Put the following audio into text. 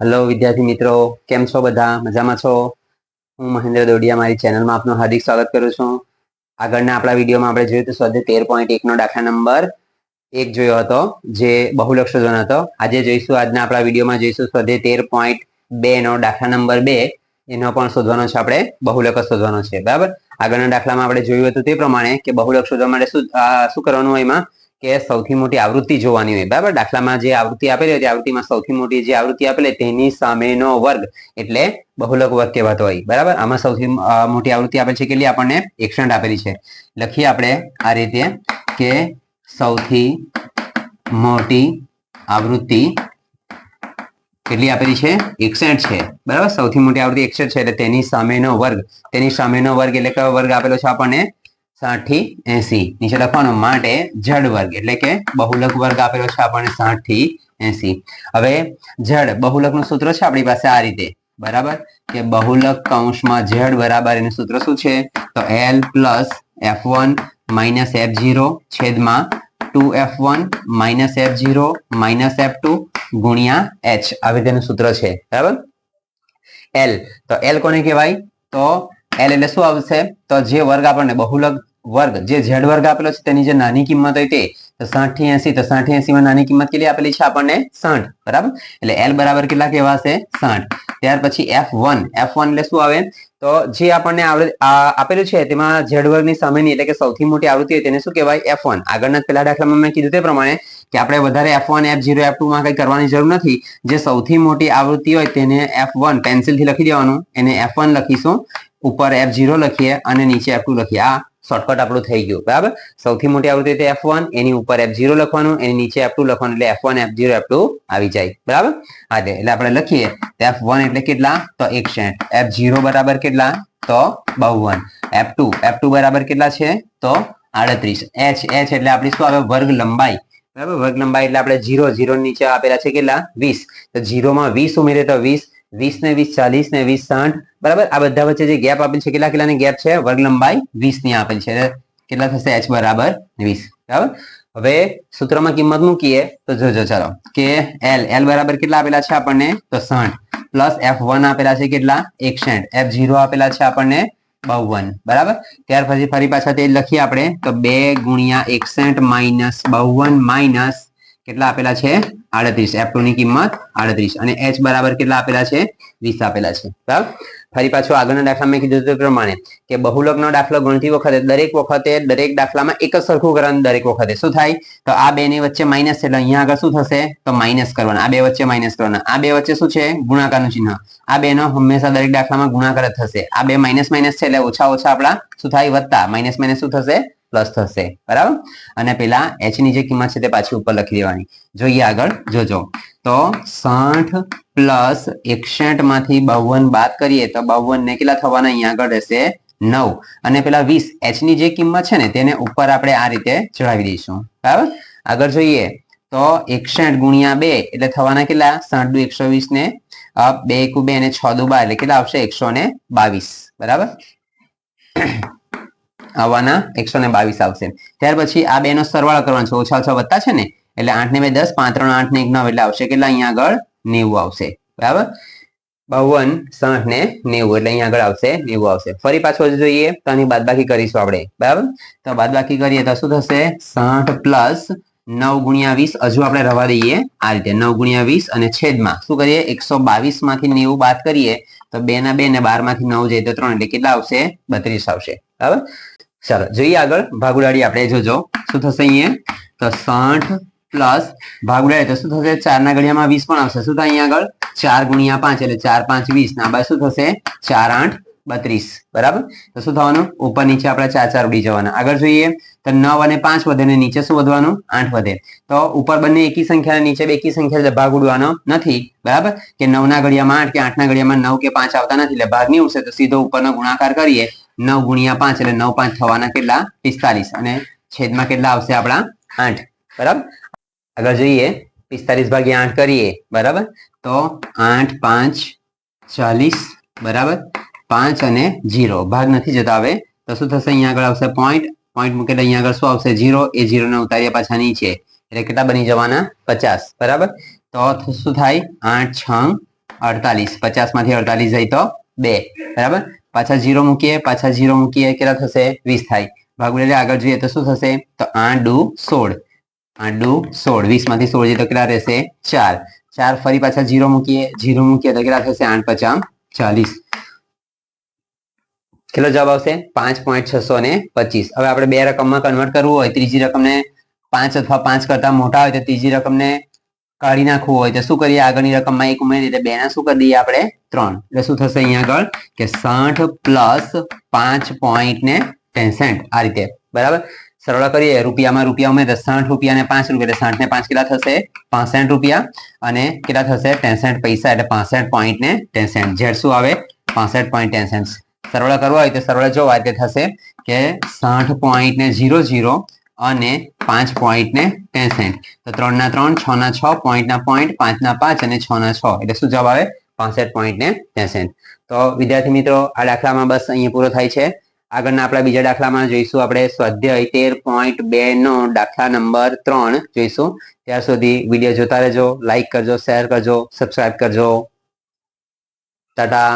Hello વિદ્યાર્થી મિત્રો. કેમ છો બધા? મજામાં છો? હું મહેન્દ્ર દોડિયા, મારી ચેનલમાં આપનું હાર્દિક સ્વાગત કરું છું. આગળના આપણા વિડીયોમાં આપણે જોયું તો સ્વાધ્યાય તેર પોઈન્ટ એકનો દાખલા નંબર એક જોયો હતો, જે બહુલક્ષ શોધવાનો હતો. આજે જોઈશું, આજના આપણા વિડીયોમાં જોઈશું સ્વાધ્યાય તેર પોઈન્ટ બે નો દાખલા નંબર બે. એનો પણ શોધવાનો છે આપણે બહુલક શોધવાનો છે. બરાબર? આગળના દાખલામાં આપણે જોયું હતું તે પ્રમાણે કે બહુલક્ષ શોધવા માટે શું શું કરવાનું હોય એમાં? કે સૌથી મોટી આવૃત્તિ જોવાની હોય. બરાબર? દાખલામાં જે આવૃત્તિ આપેલી હોય તે આવૃત્તિમાં સૌથી મોટી જે આવૃત્તિ આપેલી તેની સામેનો વર્ગ એટલે બહુલક વર્ગ કહેવાતો હોય. બરાબર? આમાં સૌથી મોટી આવૃત્તિ આપેલી છે કેટલી? આપણને એક્સન્ટ આપેલી છે. લખીએ આપણે આ રીતે કે સૌથી મોટી આવૃત્તિ કેટલી આપેલી છે? એકસઠ છે. બરાબર? સૌથી મોટી આવૃત્તિ એકસઠ છે એટલે તેની સામેનો વર્ગ. તેની સામેનો વર્ગ એટલે કયો વર્ગ આપેલો છે આપણને? સાઠ એસી. નીચે લખવાનું માટે જડ વર્ગ, એટલે કે બહુલક વર્ગ આપેલો છે આપણને સાઠી એસી. હવે જડ, બહુલકનું સૂત્ર છે આપણી પાસે આ રીતે. બરાબર? કે બહુલક કૌંસમાં જડ બરાબર એનું સૂત્ર શું છે? તો l plus f one minus f zero છેદમાં two f one minus f zero minus f two ગુણ્યા એચ. આવી રીતેનું સૂત્ર છે. બરાબર? એલ. તો એલ કોને કહેવાય? તો એલ એટલે શું આવશે? તો જે વર્ગ આપણને બહુલક વર્ગ, જે ઝેડ વર્ગ આપેલો છે તેની જે નાની કિંમત હોય તે, તો સાઠ એસી, તો સાઠ એસી માં નાની કિંમત કેટલી આપેલી છે આપણને? સાઠ, બરાબર? એટલે એલ બરાબર કેટલા કહેવાશે? સાઠ. ત્યાર પછી એફ વન એફ વન એટલે શું આવે? તો જે આપણને આપેલું છે તેમાં ઝેડ વર્ગની સામેની એટલે કે સૌથી મોટી આવૃત્તિ હોય તેને શું કહેવાય? એફ વન આગળના પેલા દાખલામાં મેં કીધું તે પ્રમાણે કે આપણે વધારે f one f zero f two માં કઈ કરવાની જરૂર નથી. જે સૌથી મોટી આવૃત્તિ હોય તેને એફ વન પેન્સિલથી લખી દેવાનું. એને એફ વન લખીશું. ઉપર એફ ઝીરો લખીએ અને નીચે એફ લખીએ. આ શોર્ટકટ આપણું થઈ ગયું, બરાબર? સૌથી મોટી આવૃત્તિ એફ વન એની ઉપર એફ ઝીરો લખવાનું, એની નીચે એફ લખવાનું, એટલે f one f zero f આવી જાય, બરાબર? હા, તે, એટલે આપણે લખીએ એફ વન એટલે કેટલા? તો એકસઠ. એફ ઝીરો બરાબર કેટલા? તો બાવન. એફ ટુ એફ ટુ બરાબર કેટલા છે? તો આડત્રીસ. એચ એચ એટલે આપણી શું આવે? વર્ગ લંબાઈ, બરાબર? વર્ગ લંબાઈ એટલે આપણે જીરો જીરો નીચે આપેલા છે કેટલા? વીસ. તો જીરોમાં વીસ ઉમેરે તો વીસ. વીસ ને વીસ ચાલીસ ને વીસ, સાઠ, બરાબર? આ બધા વચ્ચે જે ગેપ આપેલ છે, કેટલા કેટલાની ગેપ છે? વર્ગ લંબાઈ વીસની આપેલ છે. કેટલા થશે? એચ બરાબર વીસ. બરાબર? હવે સૂત્રમાં કિંમત મૂકીએ, તો જોજો ચાલો. કે એલ એલ બરાબર કેટલા આપેલા છે આપણને? તો સાઠ. પ્લસ એફ વન આપેલા છે કેટલા? એકસઠ. એફ ઝીરો આપેલા છે આપણને? બાવન. બરાબર? ત્યાર પછી ફરી પાછા તે લખીએ આપણે. તો બે ગુણ્યા એકસઠ માઇનસ બાવન માઇનસ કેટલા આપેલા છે? આડત્રીસ. એફની કિંમત આડત્રીસ. અને એચ બરાબર કેટલા આપેલા છે? વીસ આપેલા છે. બરાબર? ફરી પાછું આગળના દાખલા મેં કીધું તે પ્રમાણે કે બહુલકનો દાખલો ગણતી વખતે દરેક વખતે દરેક દાખલામાં એક જ સરખું કરવાનું દરેક વખતે. શું થાય? તો આ બે ની વચ્ચે માઇનસ એટલે અહીંયા આગળ શું થશે? તો માઇનસ કરવાના. આ બે વચ્ચે માઇનસ કરવાના. આ બે વચ્ચે શું છે? ગુણાકારનું ચિહ્ન. આ બેનો હંમેશા દરેક દાખલામાં ગુણાકાર જ થશે. આ બે માઇનસ માઇનસ છે એટલે ઓછા ઓછા આપણા શું થાય? વધતા માઇનસ માઇનસ શું થશે? પ્લસ થશે, બરાબર? અને પેલા એચની જે કિંમત છે તે પાછી ઉપર લખી દેવાની. જોઈએ આગળ, જોજો. તો સાઠ પ્લસ એકસઠમાંથી બાવન બાદ કરીએ તો બાવન ને કેટલા થવાના? અહીંયા આગળ રહેશે નવ. અને પેલા વીસ એચની જે કિંમત છે ને તેને ઉપર આપણે આ રીતે ચડાવી દઈશું. બરાબર? આગળ જોઈએ. તો એકસઠ ગુણ્યા બે એટલે થવાના કેટલા? સાઠ દુ એકસો વીસ ને બે એકુ બે અને છ દુ બાર એટલે કેટલા આવશે? એકસો ને બાવીસ. બરાબર? આવવાના એકસો ને બાવીસ આવશે. ત્યાર પછી આ બે નો સરવાળો કરવાનો છે. ઓછા ઓછા વધતા છે ને? એટલે આઠ ને બે દસ, પાંચ, ત્રણ, આઠ ને એક નવ, એટલે આવશે કેટલા? અહીંયા આગળ નેવું આવશે. બરાબર? બાવન, સાઠ ને નેવું, એટલે અહીંયા આગળ આવશે નેવું આવશે. ફરી પાછું જોઈએ તો આની બાદબાકી કરીશું આપણે. બરાબર? તો બાદબાકી કરીએ તો શું થશે? સાઠ પ્લસ નવ ગુણ્યા વીસ, હજુ આપણે રવા દઈએ આ રીતે. નવ ગુણ્યા વીસ અને છેદમાં. શું કરીએ? એકસો બાવીસમાંથી નેવું બાદ કરીએ તો બે ના બે ને બારમાંથી નવ જાય તો ત્રણ, એટલે કેટલા આવશે? બત્રીસ આવશે. બરાબર? ચાલો, જોઈએ આગળ. ભાગુડાડી આપણે જોજો. શું થશે અહીંયા? તો સાઠ પ્લસ ભાગુડાડી તો શું થશે? ચાર ના ઘડિયામાં વીસ પણ આવશે. શું થાય અહીંયા આગળ? ચાર ગુણ્યા પાંચ, એટલે ચાર પાંચ વીસ. ના બાદ શું થશે? ચાર આઠ બત્રીસ. બરાબર? તો શું થવાનું? ઉપર નીચે આપણે ચાર ચાર ઉડી જવાના. આગળ જોઈએ. તો નવ અને પાંચ વધે ને નીચે શું વધવાનું? આઠ વધે. તો ઉપર બંને એકી સંખ્યા નીચે બે એકી સંખ્યા, એટલે ભાગ ઉડવાનો નથી. બરાબર? કે નવ ના ઘડિયામાં આઠ, કે આઠ ના ઘડિયામાં નવ કે પાંચ આવતા નથી, એટલે ભાગ નહીં ઉડશે. તો સીધો ઉપરનો ગુણાકાર કરીએ. નવ ગુણ્યા પાંચ એટલે નવ પાંચ થવાના કેટલા? પિસ્તાલીસ અને છેદમાં કેટલા આવશે આપણા? આઠ. બરાબર? આગળ જોઈએ. પિસ્તાલીસ ભાગ્યા આઠ કરીએ. બરાબર? તો આઠ, પાંચ, ચાલીસ. બરાબર? પાંચ અને જીરો ભાગ નથી જતા હવે. તો શું થશે? અહીંયા આગળ આવશે પોઈન્ટ પોઈન્ટ મૂકે અહીંયા આગળ શું આવશે? જીરો એ જીરો ને ઉતાર્યા પાછા નીચે. એટલે કેટલા બની જવાના? પચાસ. બરાબર? તો શું થાય? આઠ છ અડતાલીસ. પચાસમાંથી અડતાલીસ જાય તો બે. બરાબર? પાછા જીરો મૂકીએ, પાછા જીરો મૂકીએ, કેટલા થશે? વીસ થાય. ભાગુડે આગળ જોઈએ તો શું થશે? તો આઠ દુ સોળ. આઠ દુ સોળ. વીસમાંથી સોળ જાય તો કેટલા રહેશે? ચાર. ચાર ફરી પાછા જીરો મૂકીએ. જીરો મૂકીએ તો કેટલા થશે? આઠ પચાસ ચાલીસ. કેટલો જવાબ આવશે? પાંચ પોઈન્ટ છસો ને પચીસ. હવે આપણે બે રકમમાં કન્વર્ટ કરવું હોય, ત્રીજી રકમને પાંચ અથવા પાંચ કરતા મોટા હોય, તો ત્રીજી રકમને કાઢી નાખવું હોય તો શું કરીએ? આગળની રકમમાં એક ઉમેરી એટલે બે ના શું કરી દઈએ આપણે? ત્રણ. એટલે શું થશે અહીંયા આગળ? કે સાઠ પ્લસ પાંચ પોઈન્ટ ને ટેન્સેન્ટ આ રીતે. બરાબર? સરળ કરીએ. રૂપિયામાં રૂપિયા ઉમેરે સાઠ રૂપિયા ને પાંચ રૂપિયા. સાઠ ને પાંચ કેટલા થશે? પાસઠ રૂપિયા. અને કેટલા થશે? ટેન્સેન્ટ પૈસા. એટલે પાસઠ પોઈન્ટ ને ટેન્સેન્ટ ઝેડ શું આવે? પાસઠ પોઈન્ટ ટેન્સેન્ટ સરળ કરવા હોય તો સરળ જો આ થશે કે સાઠ પોઈન્ટ ને ઝીરો જીરો અને પાંચ પોઈન્ટ ને ટેન્સેન્ટ તો ત્રણ ના ત્રણ છ ના છ પોઈન્ટ ના પોઈન્ટ પાંચ ના પાંચ અને છ ના છ. એટલે શું જવાબ આવે? પાસઠ પોઈન્ટ ને ટેન્સેન્ટ તો વિદ્યાર્થી મિત્રો, આ દાખલામાં બસ અહીંયા પૂરો થાય છે. આગળના આપણા બીજા દાખલામાં જોઈશું આપણે સ્વાધ્યાય તેર પોઈન્ટ બે નો દાખલા નંબર ત્રણ જોઈશું. ત્યાર સુધી વીડિયો જોતા રહેજો લાઈક કરજો શેર કરજો સબસ્ક્રાઇબ કરજો. ટાટા.